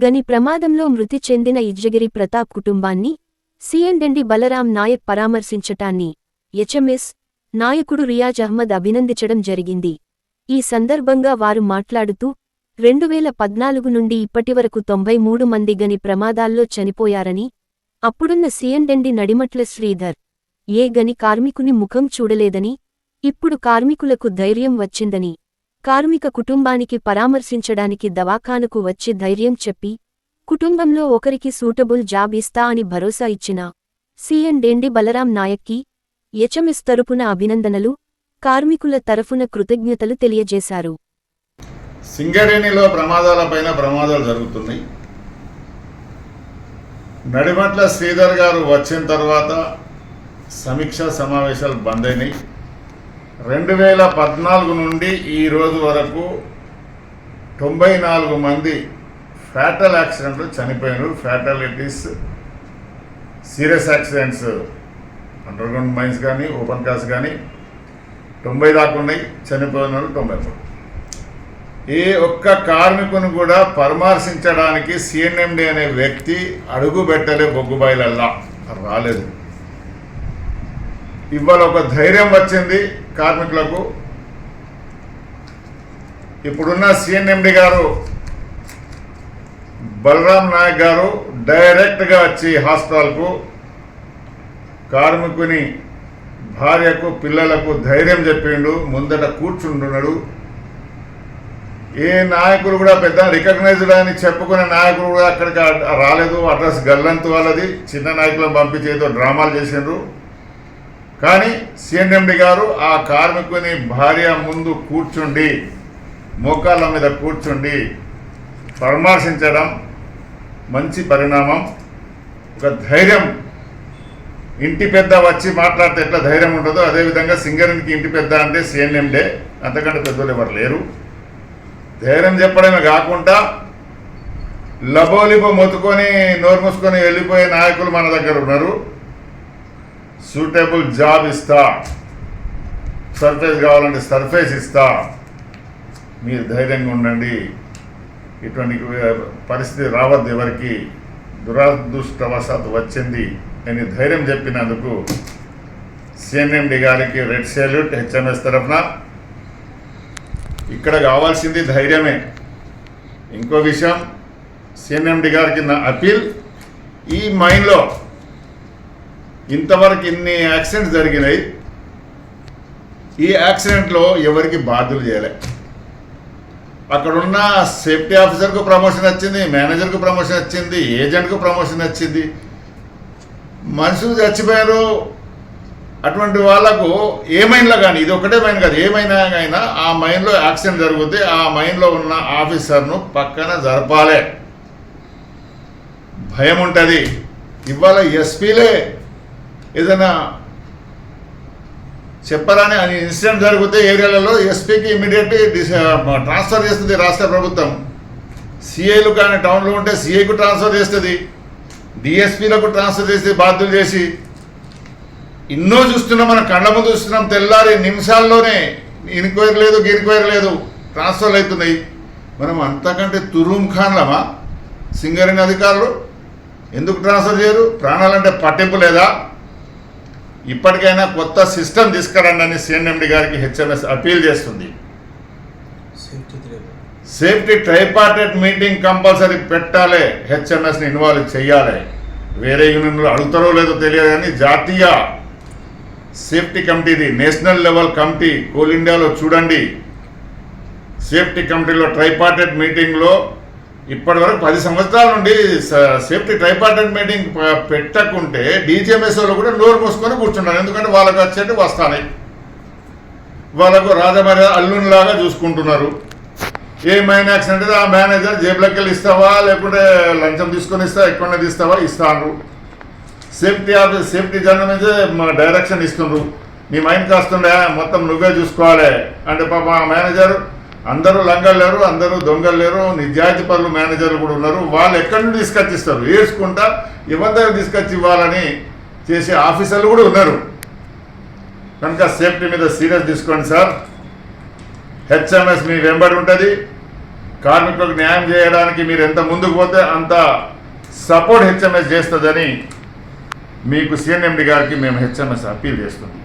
గని ప్రమాదంలో మృతి చెందిన ఇజ్జగిరి ప్రతాప్ కుటుంబాన్ని సిఎండెండి బలరాం నాయక్ పరామర్శించటాన్ని హెచ్ఎంఎస్ నాయకుడు రియాజ్ అహ్మద్ అభినందించడం జరిగింది. ఈ సందర్భంగా వారు మాట్లాడుతూ రెండువేల పద్నాలుగు నుండి ఇప్పటివరకు తొంభై మూడు మంది గని ప్రమాదాల్లో చనిపోయారని అప్పుడున్న సీఎండెండి నడిమట్ల శ్రీధర్ ఏ గని కార్మికుని ముఖం చూడలేదని ఇప్పుడు కార్మికులకు ధైర్యం వచ్చిందని కార్మిక కుటుంబానికి పరామర్శించడానికి దవాఖానకు వచ్చి ధైర్యం చెప్పి కుటుంబంలో ఒకరికి సూటబుల్ జాబ్ ఇస్తా అని భరోసా ఇచ్చిన సీఎం డెండి బలరాం నాయక్కి హెచ్ఎంఎస్ తరపున అభినందనలు కార్మికుల తరఫున కృతజ్ఞతలు తెలియజేశారు. సింగరేణిలో ప్రమాదాలపైన ప్రమాదాలు జరుగుతున్నాయి. నడిమట్ల శ్రీధర్ గారు వచ్చిన తర్వాత సమీక్షా సమావేశాలు బంద్ అయినాయి రెండు వేల పద్నాలుగు నుండి ఈ రోజు వరకు తొంభై నాలుగు మంది ఫ్యాటల్ యాక్సిడెంట్లు చనిపోయారు fatalities serious accidents underground mines కానీ ఓపెన్ కాస్ కానీ తొంభై దాకా ఉన్నాయి చనిపోయిన వాళ్ళు తొంభై మూడు. ఏ ఒక్క కార్మికుని కూడా పరామర్శించడానికి సిఎన్ఎండి అనే వ్యక్తి అడుగు పెట్టలే బొగ్గుబాయిలల్లా. రాలేదు. ఇవాళ ఒక ధైర్యం వచ్చింది కార్మికులకు. ఇప్పుడున్న సిఎన్ఎండి గారు బలరాం నాయక్ గారు డైరెక్ట్గా వచ్చి హాస్పిటల్కు కార్మికుని భార్యకు పిల్లలకు ధైర్యం చెప్పిండు ముందట కూర్చుంటున్నాడు. ఏ నాయకులు కూడా పెద్ద రికగ్నైజ్డ్ అని చెప్పుకునే నాయకులు కూడా అక్కడికి రాలేదు అడ్రస్ గల్లంతు వాళ్ళది. చిన్న నాయకులను పంపించేదో డ్రామాలు చేసిండ్రు. కానీ సిఎన్ఎండి గారు ఆ కార్మికుని భార్య ముందు కూర్చుండి మోకాళ్ళ మీద కూర్చుండి పరామర్శించడం మంచి పరిణామం. ఒక ధైర్యం. ఇంటి పెద్ద వచ్చి మాట్లాడితే ఎట్లా ధైర్యం ఉంటుందో అదేవిధంగా సింగరేణికి ఇంటి పెద్ద అంటే సిఎన్ఎండే అంతకంటే పెద్దలు ఎవరు లేరు. ధైర్యం చెప్పడమే కాకుండా లబోలిబో మొత్తుకొని నోరు మూసుకొని వెళ్ళిపోయే నాయకులు మన దగ్గర ఉన్నారు. సూటబుల్ జాబ్ ఇస్తా. సర్ఫేస్ కావాలంటే సర్ఫేస్ ఇస్తా. మీరు ధైర్యంగా ఉండండి. ఇటువంటి పరిస్థితి రావద్దు ఎవరికి. దురదృష్టవశాత్తు వచ్చింది. అని ధైర్యం చెప్పినందుకు సిఎన్ఎండి గారికి రెడ్ సెల్యూట్ హెచ్ఎంఎస్ తరఫున. ఇక్కడ కావాల్సింది ధైర్యమే. ఇంకో విషయం సిఎన్ఎండి గారికి నా అపీల్ ఈ మైండ్లో ఇంతవరకు ఇన్ని యాక్సిడెంట్స్ జరిగినాయి. ఈ యాక్సిడెంట్లో ఎవరికి బాధ్యులు చేయలే. అక్కడున్న సేఫ్టీ ఆఫీసర్కు ప్రమోషన్ వచ్చింది మేనేజర్కు ప్రమోషన్ వచ్చింది ఏజెంట్కు ప్రమోషన్ వచ్చింది మనుషులు చచ్చిపోయారు. అటువంటి వాళ్ళకు ఏమైనా కానీ ఇది ఒకటే మైన్ కాదు ఏమైనా అయినా ఆ మైన్లో యాక్సిడెంట్ జరిగితే ఆ మైన్లో ఉన్న ఆఫీసర్ను పక్కన జరపాలి. భయం ఉంటుంది. ఇవాళ ఎస్పీలే ఏదైనా చెప్పరాని అని ఇన్సిడెంట్ జరిగితే ఏరియాలలో ఎస్పీకి ఇమీడియట్ ట్రాన్స్ఫర్ చేస్తుంది రాష్ట్ర ప్రభుత్వం. సిఐలు కానీ టౌన్లో ఉంటే సిఐకు ట్రాన్స్ఫర్ చేస్తుంది. డిఎస్పీలకు ట్రాన్స్ఫర్ చేసి బాధ్యులు చేసి ఎన్నో చూస్తున్నాం మనం కళ్ళ ముందు చూస్తున్నాం తెల్లారి నిమిషాల్లోనే ఇన్క్వైరీ లేదు గిన్క్వైరీ లేదు ట్రాన్స్ఫర్లు అవుతున్నాయి. మనం అంతకంటే తురుం ఖాన్లమా? సింగరేణి అధికారులు ఎందుకు ట్రాన్స్ఫర్ చేయరు? ప్రాణాలంటే పట్టింపు లేదా? ఇప్పటికైనా కొత్త సిస్టమ్ తీసుకురండి అని సిఎన్ఎండి గారికి హెచ్ఎంఎస్ అపీల్ చేస్తుంది. సేఫ్టీ ట్రైపార్టెట్ మీటింగ్ కంపల్సరీ పెట్టాలి హెచ్ఎంఎస్ని ఇన్వాల్వ్ చేయాలి వేరే యూనియన్లు అడుగుతారో లేదో తెలియదు కానీ జాతీయ సేఫ్టీ కమిటీది నేషనల్ లెవెల్ కమిటీ కోల్ ఇండియాలో చూడండి. సేఫ్టీ కమిటీలో ట్రైపార్టెట్ మీటింగ్లో ఇప్పటివరకు పది సంవత్సరాల నుండి సేఫ్టీ ట్రైపార్టెంట్ మీటింగ్ పెట్టకుంటే డీజీఎంఎస్ వాళ్ళు కూడా నోరు మూసుకొని కూర్చున్నారు. ఎందుకంటే వాళ్ళకి వచ్చేటి వస్తాయి వాళ్ళకు రాజమర్యాద అల్లునిలాగా చూసుకుంటున్నారు. ఏ మైన్ యాక్సిడెంట్ అయితే ఆ మేనేజర్ జేబులోకి ఇస్తావా? లేకుంటే లంచం తీసుకొని ఇస్తా ఎక్కువనే తీస్తావా? ఇస్తాను సేఫ్టీ ఆఫీస్ సేఫ్టీ జర్నల్ మా డైరెక్షన్ ఇస్తుండ్రు. నీ మైండ్ కాస్తుండే మొత్తం నువ్వే చూసుకోవాలి. అంటే పాప మేనేజర్ అందరూ లంగలు లేరు అందరూ దొంగలు లేరు నిజాయితీ పనులు మేనేజర్లు కూడా ఉన్నారు. వాళ్ళు ఎక్కడి నుండి తీసుకొచ్చి ఇస్తారు ఏడ్చుకుంటా ఎవరి దగ్గర తీసుకొచ్చి ఇవ్వాలని చేసే ఆఫీసర్లు కూడా ఉన్నారు. కనుక సేఫ్టీ మీద సీరియస్ తీసుకోండి సార్. హెచ్ఎంఎస్ మీ వెంబడి ఉంటుంది. కార్మికులకు న్యాయం చేయడానికి మీరు ఎంత ముందుకు పోతే అంత సపోర్ట్ హెచ్ఎంఎస్ చేస్తుందని మీకు సిఎన్ఎండి గారికి మేము హెచ్ఎంఎస్ అప్పీల్ చేస్తున్నాం.